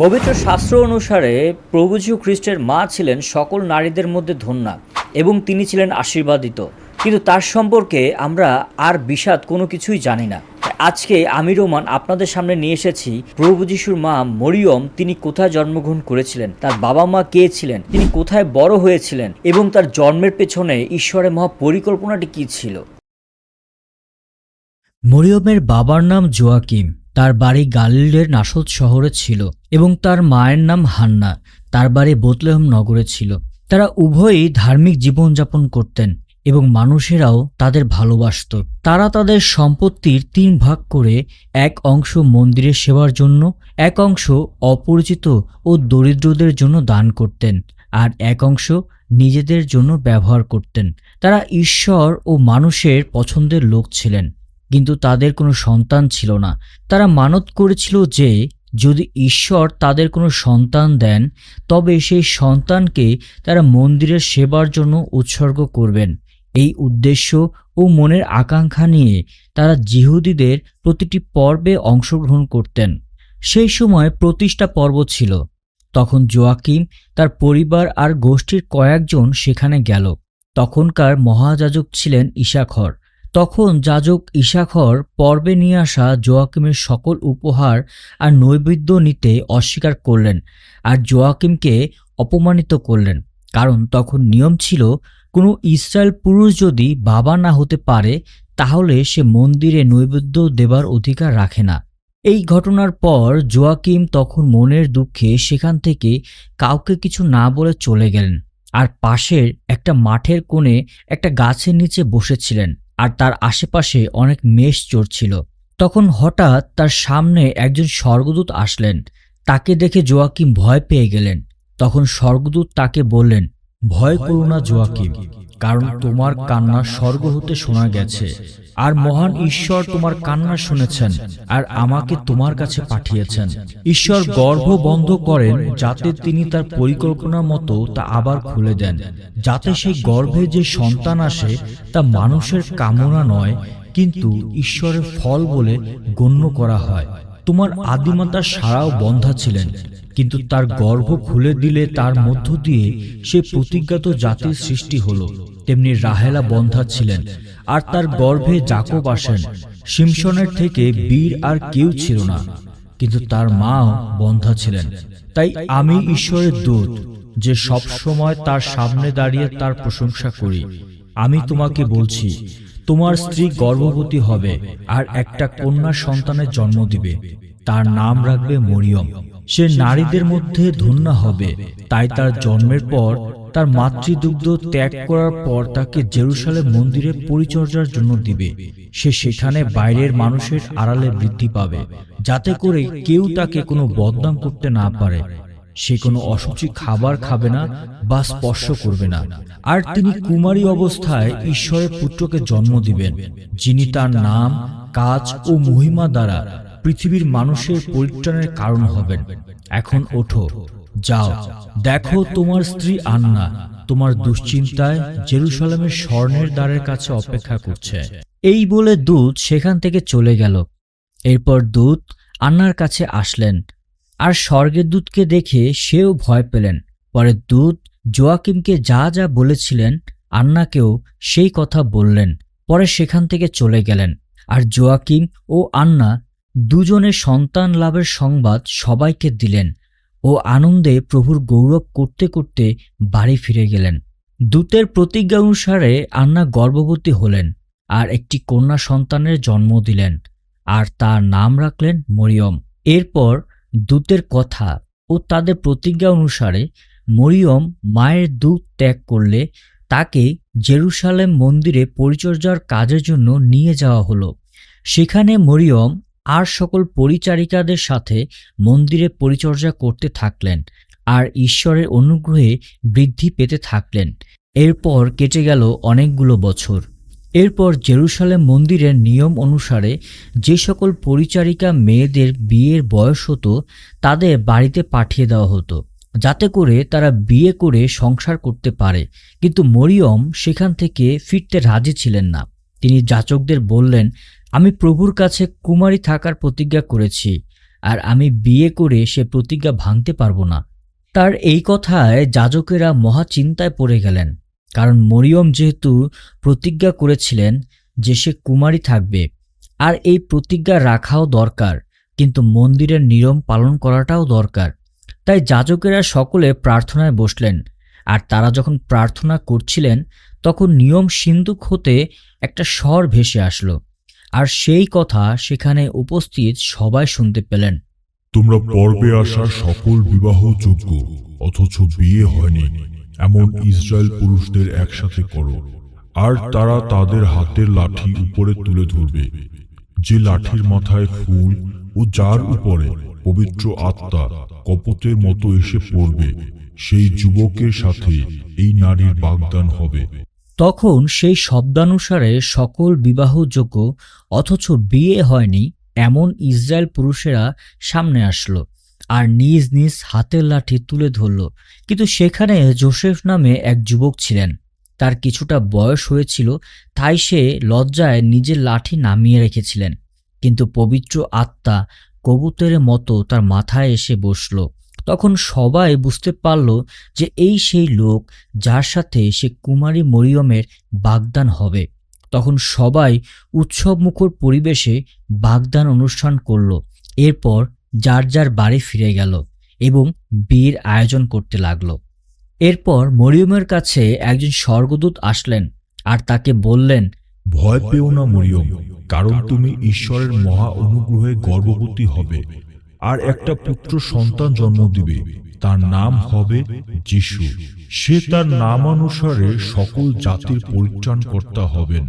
পবিত্র শাস্ত্র অনুসারে প্রভু খ্রিস্টের মা ছিলেন সকল নারীদের মধ্যে ধন্যা এবং তিনি ছিলেন আশীর্বাদিত। কিন্তু তার সম্পর্কে আমরা আর বিষাদ কোনো কিছুই জানি না। আজকে আমি রোমান আপনাদের সামনে নিয়ে এসেছি, প্রভু যিশুর মা মরিয়ম তিনি কোথায় জন্মগ্রহণ করেছিলেন, তার বাবা মা কে ছিলেন, তিনি কোথায় বড় হয়েছিলেন এবং তার জন্মের পেছনে ঈশ্বরের মহা পরিকল্পনাটি কী ছিল? মরিয়মের বাবার নাম জোয়াকিম। তার বাড়ি গালিলের নাসদ শহরে ছিল এবং তার মায়ের নাম হান্না। তার বাড়ি বোতলেহম নগরে ছিল। তারা উভয়ই ধার্মিক জীবনযাপন করতেন এবং মানুষেরাও তাদের ভালোবাসত। তারা তাদের সম্পত্তির তিন ভাগ করে এক অংশ মন্দিরের সেবার জন্য, এক অংশ অপরিচিত ও দরিদ্রদের জন্য দান করতেন আর এক অংশ নিজেদের জন্য ব্যবহার করতেন। তারা ঈশ্বর ও মানুষের পছন্দের লোক ছিলেন। কিন্তু তাদের কোনো সন্তান ছিল না। তারা মানত করেছিল যে, যদি ঈশ্বর তাদের কোনো সন্তান দেন, তবে সেই সন্তানকে তারা মন্দিরের সেবার জন্য উৎসর্গ করবেন। এই উদ্দেশ্য ও মনের আকাঙ্ক্ষা নিয়ে তারা জিহুদিদের প্রতিটি পর্বে অংশগ্রহণ করতেন। সেই সময় প্রতিষ্ঠা পর্ব ছিল। তখন জোয়াকিম, তার পরিবার আর গোষ্ঠীর কয়েকজন সেখানে গেল। তখনকার মহাযাজক ছিলেন ঈশাখর তখন যাজক ঈশাখর পর্বে নিয়ে আসা জোয়াকিমের সকল উপহার আর নৈবেদ্য নিতে অস্বীকার করলেন আর জোয়াকিমকে অপমানিত করলেন। কারণ তখন নিয়ম ছিল, কোনো ইসরায়েল পুরুষ যদি বাবা না হতে পারে, তাহলে সে মন্দিরে নৈবেদ্য দেবার অধিকার রাখে না। এই ঘটনার পর জোয়াকিম তখন মনের দুঃখে সেখান থেকে কাউকে কিছু না বলে চলে গেলেন আর পাশের একটা মাঠের কোণে একটা গাছের নিচে বসেছিলেন। আর তার আশেপাশে অনেক মেষ চড়ছিল তখন হঠাৎ তার সামনে একজন স্বর্গদূত আসলেন। তাকে দেখে জোয়াকিম ভয় পেয়ে গেলেন। তখন স্বর্গদূত তাকে বললেন, ভয় করো না জোয়াকিম। কারণ তোমার কান্না স্বর্গ হতে শোনা গেছে। আর মহান ঈশ্বর তোমার কান্না শুনেছেন আর আমাকে তোমার কাছে পাঠিয়েছেন। ঈশ্বর গর্ভ বন্ধ করেন যাতে তিনি তার পরিকল্পনা মতো তা আবার খুলে দেন। যাতে সেই গর্ভে যে সন্তান আসে তা মানুষের কামনা নয় কিন্তু ঈশ্বরের ফল বলে গণ্য করা হয়। তোমার আদিমাতা সারাও বন্ধা ছিলেন, কিন্তু তার গর্ভ খুলে দিলে তার মধ্য দিয়ে সে প্রতিজ্ঞাত জাতির সৃষ্টি হলো। তেমনি রাহেলা বন্ধা ছিলেন, আর তার গর্ভে জাকব আসেন। সিমসনের থেকে বীর আর কেউ ছিল না, কিন্তু তার মাও বন্ধা ছিলেন। তাই আমি ঈশ্বরের দূত, যে সব সময় তার সামনে দাঁড়িয়ে তার প্রশংসা করি। আমি তোমাকে বলছি তোমার স্ত্রী গর্ভবতী হবে আর একটা কন্যা সন্তানের জন্ম দিবে। তার নাম রাখবে মরিয়ম। সে নারীদের মধ্যে ধন্য হবে। তাই তার জন্মের পর তার মাতৃদুগ্ধ ত্যাগ করার পর তাকে জেরুসালেম মন্দিরে পরিচর্যার জন্য দিবে। সে সেখানে বাইরের মানুষের আড়ালে বৃদ্ধি পাবে, যাতে করে কেউ তাকে কোনো বদনাম করতে না পারে। সে কোনো অসুচি খাবার খাবে না বা স্পর্শ করবে না। আর তিনি কুমারী অবস্থায় ঈশ্বরের পুত্রকে জন্ম দিবেন যিনি তার নাম কাজ ও মহিমা দ্বারা পৃথিবীর মানুষের পরিত্রাণের কারণ হবেন। এখন ওঠো যাও দেখো তোমার স্ত্রী আন্না তোমার দুশ্চিন্তায় জেরুসালামের স্বর্ণের দ্বারের কাছে অপেক্ষা করছে। এই বলে দূত সেখান থেকে চলে গেল। এরপর দূত আন্নার কাছে আসলেন। আর স্বর্গের দূতকে দেখে সেও ভয় পেলেন। পরে দূত জোয়াকিমকে যা যা বলেছিলেন, আন্নাকেও সেই কথা বললেন। পরে সেখান থেকে চলে গেলেন। আর জোয়াকিম ও আন্না দুজনে সন্তান লাভের সংবাদ সবাইকে দিলেন ও আনন্দে প্রভুর গৌরব করতে করতে বাড়ি ফিরে গেলেন। দূতের প্রতিজ্ঞা অনুসারে আন্না গর্ভবতী হলেন আর একটি কন্যা সন্তানের জন্ম দিলেন আর তার নাম রাখলেন মরিয়ম। এরপর দূতের কথা ও তাদের প্রতিজ্ঞা অনুসারে মরিয়ম মায়ের দুধ ত্যাগ করলে তাকে জেরুসালেম মন্দিরে পরিচর্যার কাজের জন্য নিয়ে যাওয়া হলো। সেখানে মরিয়ম আর সকল পরিচারিকাদের সাথে মন্দিরে পরিচর্যা করতে থাকলেন আর ঈশ্বরের অনুগ্রহে বৃদ্ধি পেতে থাকলেন। এরপর কেটে গেল অনেকগুলো বছর। এরপর জেরুসালেম মন্দিরের নিয়ম অনুসারে যে সকল পরিচারিকা মেয়েদের বিয়ের বয়স হতো, তাদের বাড়িতে পাঠিয়ে দেওয়া হতো, যাতে করে তারা বিয়ে করে সংসার করতে পারে। কিন্তু মরিয়ম সেখান থেকে ফিরতে রাজি ছিলেন না। তিনি যাচকদের বললেন, আমি প্রভুর কাছে কুমারী থাকার প্রতিজ্ঞা করেছি, আর আমি বিয়ে করে সে প্রতিজ্ঞা ভাঙতে পারব না। তার এই কথায় যাজকেরা মহা চিন্তায় পড়ে গেলেন। কারণ মরিয়ম যেহেতু প্রতিজ্ঞা করেছিলেন যে সে কুমারী থাকবে, আর এই প্রতিজ্ঞা রাখাও দরকার, কিন্তু মন্দিরের নিয়ম পালন করাটাও দরকার। তাই যাজকেরা সকলে প্রার্থনায় বসলেন, আর তারা যখন প্রার্থনা করছিলেন, তখন নিয়ম সিন্ধুক হতে একটা স্বর ভেসে আসলো, আর সেই কথা সেখানে উপস্থিত সবাই শুনতে পেলেন। তোমরা পর্বে আসা সকল বিবাহযোগ্য অথচ বিয়ে হয়নি। এমন ইসরায়েল পুরুষদের একসাথে করো, আর তারা তাদের হাতের লাঠি উপরে তুলে ধরবে, যে লাঠির মাথায় ফুল ও যার উপরে পবিত্র আত্মা কপতের মতো এসে পড়বে, সেই যুবকের সাথে এই নারীর বাগদান হবে। তখন সেই শব্দানুসারে সকল বিবাহযোগ্য, অথচ বিয়ে হয়নি, এমন ইসরায়েল পুরুষেরা সামনে আসলো। আর নিজ নিজ হাতের লাঠি তুলে ধরল। কিন্তু সেখানে জোসেফ নামে এক যুবক ছিলেন। তার কিছুটা বয়স হয়েছিল, তাই সে লজ্জায় নিজের লাঠি নামিয়ে রেখেছিলেন। কিন্তু পবিত্র আত্মা কবুতরের মতো তার মাথায় এসে বসল। তখন সবাই বুঝতে পারল যে এই সেই লোক যার সাথে সে কুমারী মরিয়মের বাগদান হবে। তখন সবাই উৎসবমুখর পরিবেশে বাগদান অনুষ্ঠান করল। এরপর যার যার বাড়ি ফিরে গেল এবং বিয়ের আয়োজন করতে লাগল। এরপর মরিয়মের কাছে একজন স্বর্গদূত আসলেন আর তাকে বললেন ভয় পেও না মরিয়ম কারণ তুমি ঈশ্বরের মহা অনুগ্রহে গর্ভবতী হবে আর একটা পুত্র সন্তান জন্ম দিবে। তার নাম হবে যিশু। সে তার নামানুসারে সকল জাতির পরিত্রাণকর্তা হবেন।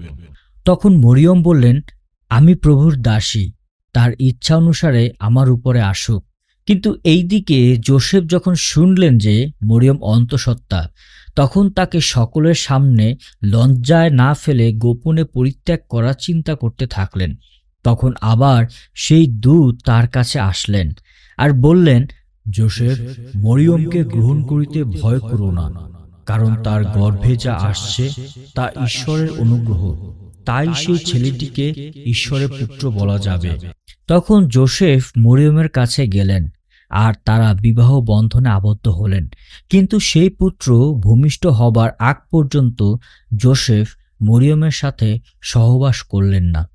তখন মরিয়ম বললেন আমি প্রভুর দাসী। তার ইচ্ছা অনুসারে আমার উপরে আসুক। কিন্তু এই দিকে জোসেফ যখন শুনলেন যে মরিয়ম অন্তঃসত্ত্বা, তখন তাকে সকলের সামনে লজ্জায় না ফেলে গোপনে পরিত্যাগ করার চিন্তা করতে থাকলেন। তখন আবার সেই দূত তার কাছে আসলেন আর বললেন, জোসেফ, মরিয়মকে গ্রহণ করিতে ভয় করো না, কারণ তার গর্ভে যা আসছে তা ঈশ্বরের অনুগ্রহ। তাই সেই ছেলেটিকে ঈশ্বরের পুত্র বলা যাবে। তখন জোসেফ মরিয়মের কাছে গেলেন আর তারা বিবাহ বন্ধনে আবদ্ধ হলেন। কিন্তু সেই পুত্র ভূমিষ্ঠ হবার আগ পর্যন্ত জোসেফ মরিয়মের সাথে সহবাস করলেন না।